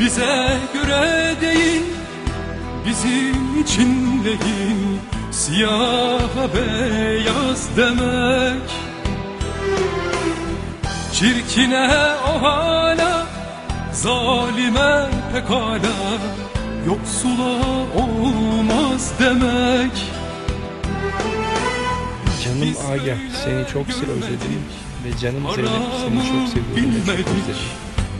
Bize göre değil Bizim için değil. Siyah beyaz demek. Çirkine o hala Zalime pekala. Yoksula olmaz demek. Canım Agah seni çok özledim ve canım Zeynep seni çok seviyorum. ve çok özledim.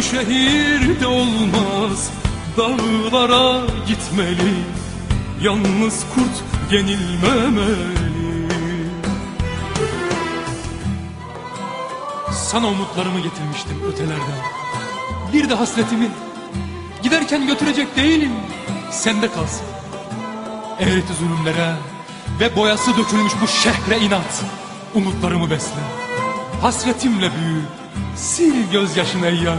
bu şehirde olmaz. Dağlara gitmeli. Yalnız kurt yenilmemeli. Sana umutlarımı getirmiştim ötelerden. Bir de hasretimi. Giderken götürecek değilim. Sende kalsın. Eğreti zulümlere Ve boyası dökülmüş bu şehre inat. Umutlarımı besle. Hasretimle büyü. Sil gözyaşını ey yar